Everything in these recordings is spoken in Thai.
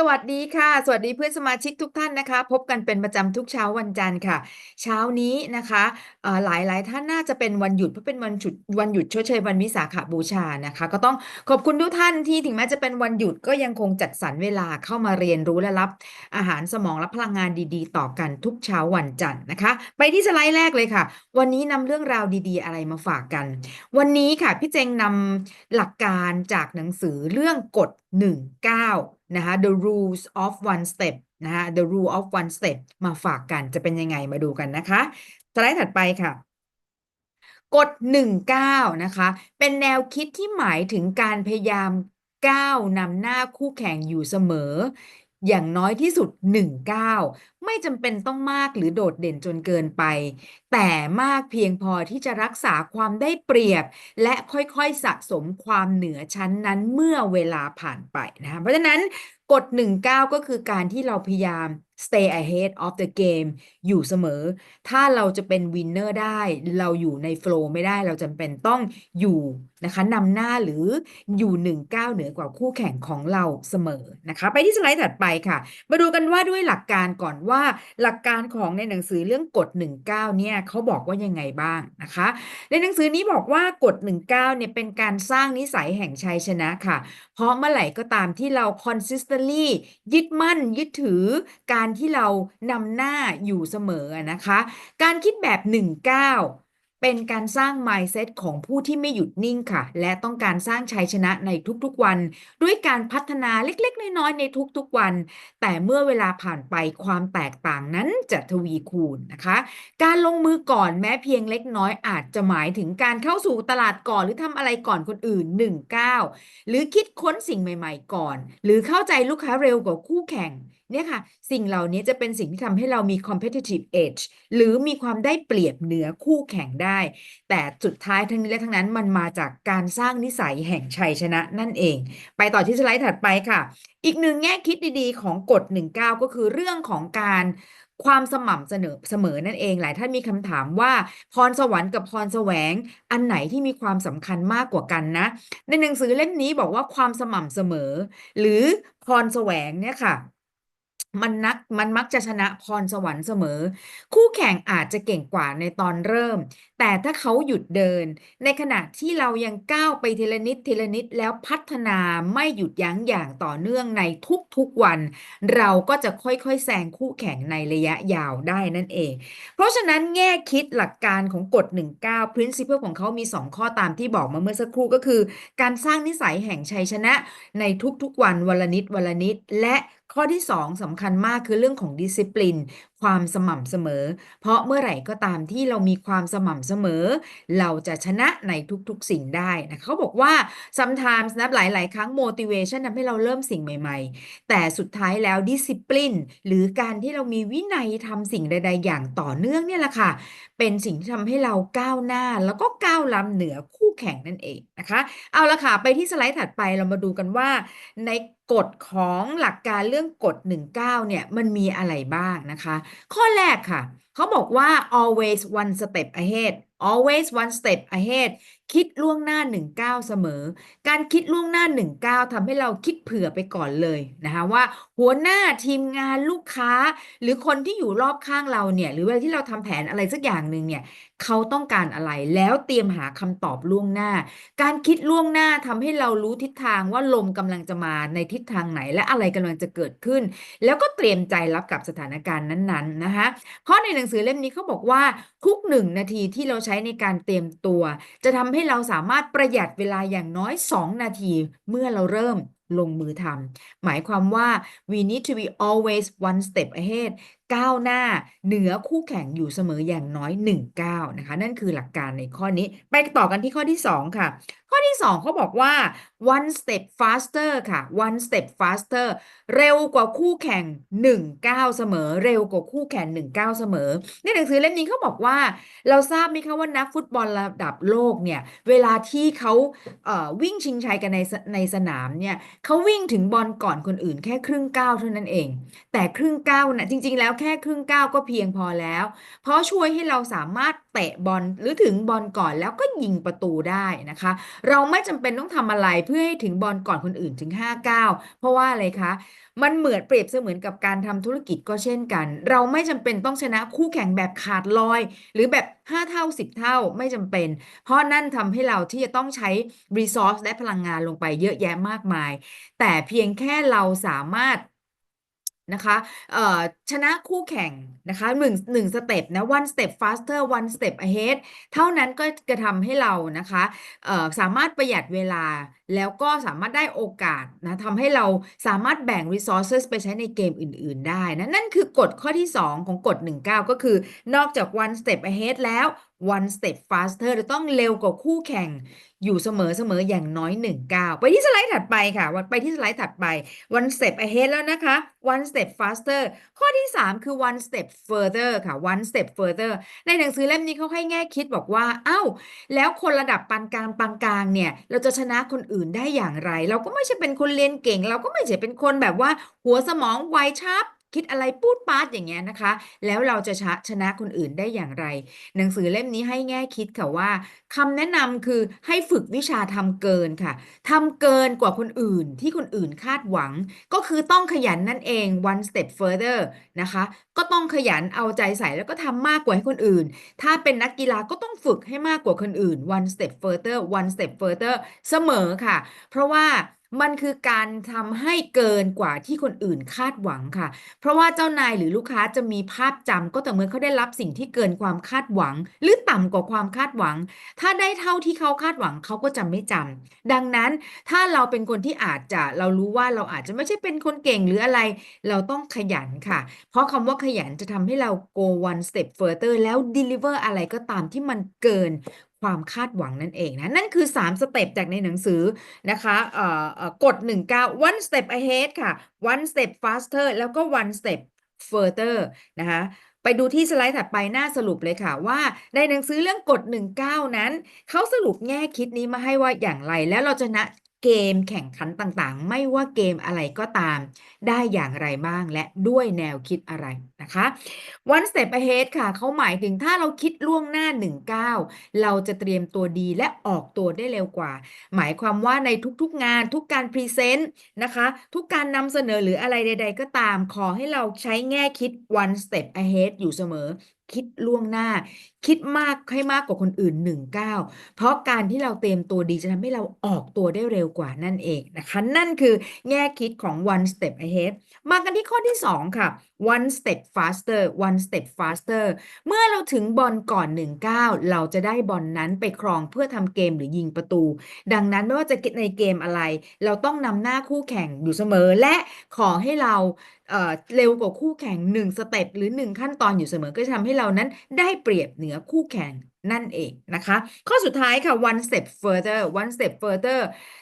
สวัสดีค่ะ สวัสดีเพื่อนสมาชิกทุกท่านนะคะ พบกันเป็นประจำทุกเช้าวันจันทร์ค่ะ เช้านี้นะคะเอ่อหลายหลายท่านน่าจะเป็นวันหยุดเพราะเป็นวันหยุดวันหยุดชดเชยวันวิสาขบูชานะคะ ก็ต้องขอบคุณทุกท่านที่ถึงแม้จะเป็นวันหยุดก็ยังคงจัดสรรเวลาเข้ามาเรียนรู้และรับ อาหารสมองและพลังงานดีๆ ต่อกันทุกเช้าวันจันทร์นะคะ ไปที่สไลด์แรกเลยค่ะ วันนี้นำเรื่องราวดี ๆ อะไรมาฝากกัน วันนี้ค่ะพี่เจงนำหลักการจากหนังสือเรื่องกฎ19 นะคะ The Rules of One Step นะคะ The Rule of One Step มาฝากกันจะเป็นยังไงมาดูกันนะคะสไลด์ถัดไปค่ะกฎ19 นะคะ เป็นแนวคิดที่หมายถึงการพยายามก้าวนำหน้าคู่แข่งอยู่เสมอ อย่างน้อยที่สุด1ก้าวไม่จำเป็นต้องมากหรือโดดเด่นจนเกินไป แต่มากเพียงพอที่จะรักษาความได้เปรียบ และค่อยๆสะสมความเหนือชั้นนั้นเมื่อเวลาผ่านไปนะคะเพราะฉะนั้นกฎ 19 ก็คือการที่เราพยายาม stay ahead of the game อยู่เสมอ ถ้าเราจะเป็น winner ได้ เราอยู่ใน flow ไม่ได้ เราจำเป็นต้องอยู่นะคะนำหน้าหรืออยู่หนึ่งก้าวเหนือกว่าคู่แข่งของเราเสมอนะคะ ไปที่สไลด์ถัดไปค่ะ มาดูกันว่าด้วยหลักการก่อนว่าหลักการของในหนังสือเรื่องกฎ 19 เนี่ยเขาบอกว่ายังไงบ้างนะคะ ในหนังสือนี้บอกว่ากฎ 19 เนี่ยเป็นการสร้างนิสัยแห่งชัยชนะค่ะ เพราะเมื่อไหร่ก็ตามที่เรา consistently ยึดมั่นยึดถือการที่เรานำหน้าอยู่เสมอนะคะ การคิดแบบ 19เป็นการสร้าง mindset ของผู้ที่ไม่หยุดนิ่งค่ะ และต้องการสร้างชัยชนะในทุกๆวัน ด้วยการพัฒนาเล็กๆ น้อยๆในทุกๆวัน แต่เมื่อเวลาผ่านไปความแตกต่างนั้นจะทวีคูณนะคะ การลงมือก่อนแม้เพียงเล็กน้อยอาจจะหมายถึงการเข้าสู่ตลาดก่อนหรือทำอะไรก่อนคนอื่น1ก้าหรือคิดค้นสิ่งใหม่ ๆ ก่อน หรือเข้าใจลูกค้าเร็วกว่าคู่แข่ง เนี่ยค่ะ สิ่งเหล่านี้จะเป็นสิ่งที่ทำให้เรามี competitive edge หรือมีความได้เปรียบเหนือคู่แข่งได้ แต่สุดท้ายทั้งนี้และทั้งนั้นมันมาจากการสร้างนิสัยแห่งชัยชนะนั่นเอง ไปต่อที่สไลด์ถัดไปค่ะ อีกหนึ่งแง่คิดดีๆ ของกฎ 19 ก็คือเรื่องของการความสม่ำเสมอเสมอนั่นเองหลายท่านมีคำถามว่าพรสวรรค์กับพรแสวง อันไหนที่มีความสำคัญมากกว่ากันนะ ในหนังสือเล่มนี้บอกว่าความสม่ำเสมอ หรือพรแสวงเนี่ยค่ะ มันนักมันมักจะชนะพรสวรรค์เสมอ คู่แข่งอาจจะเก่งกว่าในตอนเริ่ม แต่ถ้าเขาหยุดเดิน ในขณะที่เรายังก้าวไปทีละนิดทีละนิดแล้วพัฒนาไม่หยุดยั้งอย่างต่อเนื่องในทุกๆวัน เราก็จะค่อยๆแซงคู่แข่งในระยะยาวได้นั่นเอง เพราะฉะนั้นแง่คิดหลักการของกฎ 19 principle ของเขามี 2 ข้อตามที่บอกมาเมื่อสักครู่ก็คือ การสร้างนิสัยแห่งชัยชนะในทุกๆวันวันละนิดวันละนิดและ ข้อที่ 2สำคัญมากคือเรื่องของดิสซิปลิน ความสม่ำเสมอ เพราะเมื่อไหร่ก็ตามที่เรามีความสม่ำเสมอ เราจะชนะในทุกๆสิ่งได้นะเขาบอกว่า sometimes นะหลาย ๆ ครั้ง motivation ทำให้เราเริ่มสิ่งใหม่ ๆ แต่สุดท้ายแล้ว discipline หรือการที่เรามีวินัยทำสิ่งใด ๆ อย่างต่อเนื่องเนี่ยแหละค่ะ เป็นสิ่งที่ทำให้เราก้าวหน้า แล้วก็ก้าวล้ำเหนือคู่แข่งนั่นเองนะคะ เอาละค่ะ ไปที่สไลด์ถัดไปเรามาดูกันว่าในกฎของหลักการเรื่องกฎ 19 เนี่ย มันมีอะไรบ้างนะคะข้อแรกค่ะ เขาบอกว่า always one step ahead always one step ahead คิดล่วงหน้า1ก้าวเสมอ การคิดล่วงหน้า1ก้าวทำให้เราคิดเผื่อไปก่อนเลยนะคะว่า หัวหน้าทีมงานลูกค้า หรือคนที่อยู่รอบข้างเราเนี่ยหรือเวลาที่เราทำแผนอะไรสักอย่างหนึ่งเนี่ยเขาต้องการอะไรแล้วเตรียมหาคำตอบล่วงหน้า การคิดล่วงหน้าทำให้เรารู้ทิศทางว่าลมกำลังจะมาในทิศทางไหน และอะไรกำลังจะเกิดขึ้น แล้วก็เตรียมใจรับกับสถานการณ์นั้นๆนะคะเพราะในหนังสือเล่มนี้เขาบอกว่าทุกหนึ่งนาทีที่เราใช้ในการเตรียมตัว จะทำให้เราสามารถประหยัดเวลาอย่างน้อย 2 นาที เมื่อเราเริ่มลงมือทำหมายความว่า we need to be always one step ahead ก้าวหน้าเหนือคู่แข่งอยู่เสมออย่างน้อย1ก้าวนะคะ นั่นคือหลักการในข้อนี้ ไปต่อกันที่ข้อที่ 2 ค่ะ ข้อที่ 2เขาบอกว่า one step faster ค่ะ one step faster เร็วกว่าคู่แข่ง1ก้าวเสมอ เร็วกว่าคู่แข่ง1ก้าวเสมอ ในหนังสือเล่มนี้เขาบอกว่า เราทราบไหมคะว่านักฟุตบอลระดับโลกเนี่ยเวลาที่เขาเวิ่งชิงชัยกันในในสนามเนี่ยเขาวิ่งถึงบอลก่อนคนอื่นแค่ครึ่งก้าวเท่านั้นเอง แต่ครึ่งก้าวนะจริง ๆ แล้วแค่ครึ่งก้าวก็เพียงพอแล้ว เพราะช่วยให้เราสามารถเตะบอลหรือถึงบอลก่อนแล้วก็ยิงประตูได้นะคะ เราไม่จำเป็นต้องทำอะไรเพื่อให้ถึงบอลก่อนคนอื่นถึง5ก้าวเพราะว่าอะไรคะ มันเหมือนเปรียบเสมือนกับการทำธุรกิจก็เช่นกัน เราไม่จำเป็นต้องชนะคู่แข่งแบบขาดลอย หรือแบบ5เท่า 10 เท่าไม่จำเป็น เพราะนั่นทำให้เราที่จะต้องใช้ resource และพลังงานลงไปเยอะแยะมากมาย แต่เพียงแค่เราสามารถ นะคะเอ่อชนะคู่แข่งนะคะหนึ่งหนึ่งสเต็ปนะ one step faster one step ahead เท่านั้นก็จะทำให้เรานะคะเอ่อสามารถประหยัดเวลาแล้วก็สามารถได้โอกาสนะทำให้เราสามารถแบ่ง resources ไปใช้ในเกมอื่น ๆ ได้นะนั่นคือกฎข้อที่ 2 ของกฎ 19 ก็คือนอกจาก one step ahead แล้ว one step faster จะต้องเร็วกว่าคู่แข่งอยู่เสมอเสมออย่างน้อย1ก้าวไปที่สไลด์ถัดไปค่ะ วันไปที่สไลด์ถัดไป one step ahead แล้วนะคะ one step faster ข้อที่ 3 คือ one step further ค่ะ one step further ในหนังสือเล่มนี้เขาให้แง่คิดบอกว่า เอ้า แล้วคนระดับปานกลางปานกลางเนี่ย เราจะชนะคนอื่นได้อย่างไร เราก็ไม่ใช่เป็นคนเรียนเก่ง เราก็ไม่ใช่เป็นคนแบบว่าหัวสมองไวชับ คิดอะไรพูดปาดอย่างเงี้ยนะคะ แล้วเราจะชนะชนะคนอื่นได้อย่างไร หนังสือเล่มนี้ให้แง่คิดค่ะว่าคำแนะนำคือให้ฝึกวิชาทำเกินค่ะทำเกินกว่าคนอื่นที่คนอื่นคาดหวัง ก็คือต้องขยันนั่นเอง one step further นะคะ ก็ต้องขยันเอาใจใส่แล้วก็ทำมากกว่าให้คนอื่น ถ้าเป็นนักกีฬาก็ต้องฝึกให้มากกว่าคนอื่น one step further one step further เสมอค่ะ เพราะว่า มันคือการทำให้เกินกว่าที่คนอื่นคาดหวังค่ะ เพราะว่าเจ้านายหรือลูกค้าจะมีภาพจำก็แต่เมื่อเขาได้รับสิ่งที่เกินความคาดหวัง หรือต่ำกว่าความคาดหวัง ถ้าได้เท่าที่เขาคาดหวังเขาก็จะไม่จำดังนั้นถ้าเราเป็นคนที่อาจจะเรารู้ว่าเราอาจจะไม่ใช่เป็นคนเก่งหรืออะไร เราต้องขยันค่ะ เพราะคำว่าขยันจะทำให้เรา go one step further แล้ว deliver อะไรก็ตามที่มันเกิน ความคาดหวังนั่นเองนะ นั่นคือ 3 สเต็ปจากในหนังสือนะคะเอ่อกฎ19 one step ahead ค่ะ one step faster แล้วก็ one step further นะคะไปดูที่สไลด์ถัดไปหน้าสรุปเลยค่ะว่าในหนังสือเรื่องกฎ19 นั้น เขาสรุปแง่คิดนี้มาให้ว่าอย่างไร แล้วเราจะนะ เกมแข่งขันต่างๆ ไม่ว่าเกมอะไรก็ตาม ได้อย่างไรบ้างและด้วยแนวคิดอะไรนะคะ one step ahead ค่ะเขาหมายถึงถ้าเราคิดล่วงหน้า1ก้าเราจะเตรียมตัวดีและออกตัวได้เร็วกว่า หมายความว่าในทุกๆงานทุกการพรีเซนต์นะคะ ทุกการนำเสนอหรืออะไรใด ๆ ก็ตาม ขอให้เราใช้แง่คิด one step ahead อยู่เสมอ คิดล่วงหน้า คิดมากให้มากกว่าคนอื่น1ก้าเพราะการที่เราเตรียมตัวดีจะทำให้เราออกตัวได้เร็วกว่านั่นเองนะคะ นั่นคือแง่คิดของ one step ahead มากันที่ข้อที่ 2 ค่ะ one step faster one step faster เมื่อเราถึงบอลก่อน1ก้าเราจะได้บอลนนั้นไปครองเพื่อทำเกมหรือยิงประตู ดังนั้นไม่ว่าจะในเกมอะไร เราต้องนำหน้าคู่แข่งอยู่เสมอและขอให้เรา เอ่อเร็วกว่าคู่แข่ง1สเต็ปหรือ1ขั้นตอนอยู่เสมอก็จะทำให้เรานั้นได้เปรียบเหนือคู่แข่งนั่นเองนะคะ ข้อสุดท้ายค่ะ one step further one step further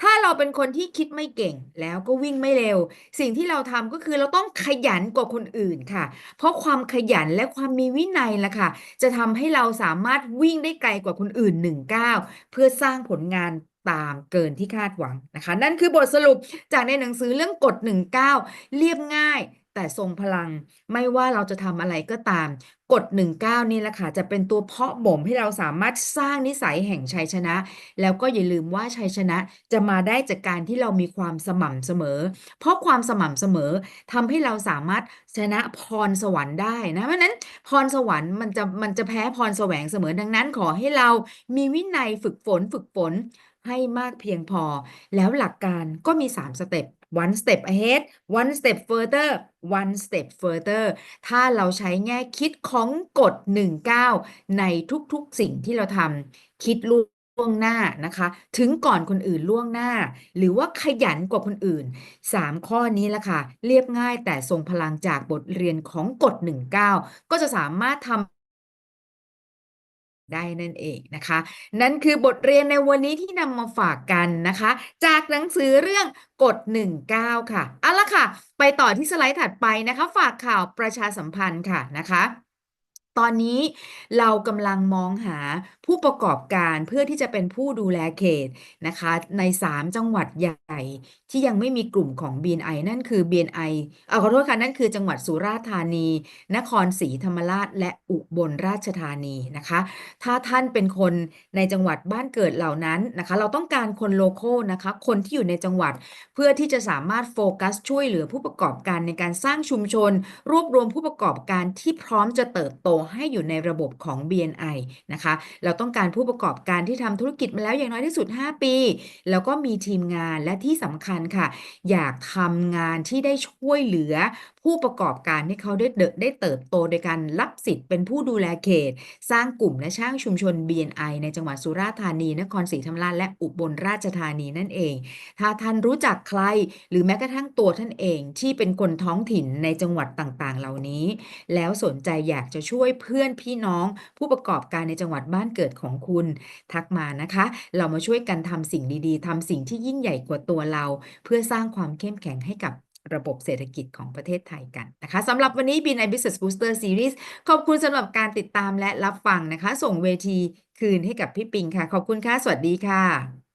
ถ้าเราเป็นคนที่คิดไม่เก่งแล้วก็วิ่งไม่เร็ว สิ่งที่เราทำก็คือเราต้องขยันกว่าคนอื่นค่ะ เพราะความขยันและความมีวินัยล่ะค่ะ จะทำให้เราสามารถวิ่งได้ไกลกว่าคนอื่น1ก้าวเพื่อสร้างผลงาน ตามเกินที่คาดหวังนะคะ นั่นคือบทสรุปจากในหนังสือเรื่องกฎ 19 เรียบง่ายแต่ทรงพลังไม่ว่าเราจะทำอะไรก็ตามกฎ19 นี่แหละค่ะ จะเป็นตัวเพาะบ่มให้เราสามารถสร้างนิสัยแห่งชัยชนะ แล้วก็อย่าลืมว่าชัยชนะจะมาได้จากการที่เรามีความสม่ำเสมอ เพราะความสม่ำเสมอทำให้เราสามารถชนะพรสวรรค์ได้นะเพราะฉะนั้นพรสวรรค์มันจะมันจะแพ้พรแสวงเสมอดังนั้น ขอให้เรามีวินัยฝึกฝนฝึกฝน ให้มากเพียงพอ แล้วหลักการก็มี 3 สเต็ป one step ahead one step further one step further ถ้าเราใช้แง่คิดของกฎ 19 ในทุกๆสิ่งที่เราทำคิดล่วงหน้านะคะ ถึงก่อนคนอื่นล่วงหน้า หรือว่าขยันกว่าคนอื่น 3 ข้อนี้ละค่ะ เรียบง่ายแต่ทรงพลังจากบทเรียนของกฎ 19 ก็จะสามารถทำ ได้นั่นเองนะคะ นั่นคือบทเรียนในวันนี้ที่นำมาฝากกันนะคะ จากหนังสือเรื่องกฎ 19 ค่ะ เอาละค่ะ ไปต่อที่สไลด์ถัดไปนะคะ ฝากข่าวประชาสัมพันธ์ค่ะนะคะ ตอนนี้เรากำลังมองหาผู้ประกอบการเพื่อที่จะเป็นผู้ดูแลเขตนะคะ ใน 3 จังหวัดใหญ่ที่ยังไม่มีกลุ่มของ BNI นั่นคือ BNI เอ่อขอโทษค่ะนั่นคือจังหวัดสุราษฎร์ธานี นครศรีธรรมราช และอุบลราชธานีนะคะ ถ้าท่านเป็นคนในจังหวัดบ้านเกิดเหล่านั้นนะคะ เราต้องการคนโลโก้นะคะ คนที่อยู่ในจังหวัดเพื่อที่จะสามารถโฟกัสช่วยเหลือผู้ประกอบการในการสร้างชุมชน รวบรวมผู้ประกอบการที่พร้อมจะเติบโตให้อยู่ในระบบของ BNI นะคะ เราต้องการผู้ประกอบการที่ทำธุรกิจมาแล้วอย่างน้อยที่สุด 5 ปี แล้วก็มีทีมงานและที่สำคัญค่ะ อยากทำงานที่ได้ช่วยเหลือผู้ประกอบการให้เขาได้เดได้เติบโตโดยการรับสิทธิ์เป็นผู้ดูแลเขต สร้างกลุ่มและสร้างชุมชน BNI ในจังหวัดสุราษฎร์ธานี นครศรีธรรมราชและอุบลราชธานีนั่นเอง ถ้าท่านรู้จักใคร หรือแม้กระทั่งตัวท่านเองที่เป็นคนท้องถิ่นในจังหวัดต่างๆ เหล่านี้ แล้วสนใจอยากจะช่วยเพื่อนพี่น้องผู้ประกอบการในจังหวัดบ้านเกิดของคุณ ทักมานะคะ เรามาช่วยกันทำสิ่งดีๆทำสิ่งที่ยิ่งใหญ่กว่าตัวเรา เพื่อสร้างความเข้มแข็งให้กับระบบเศรษฐกิจของประเทศไทยกันนะคะสำหรับวันนี้ BNI Business Booster Series ขอบคุณสำหรับการติดตามและรับฟังนะคะ ส่งเวทีคืนให้กับพี่ปิงค่ะ ขอบคุณค่ะ สวัสดีค่ะ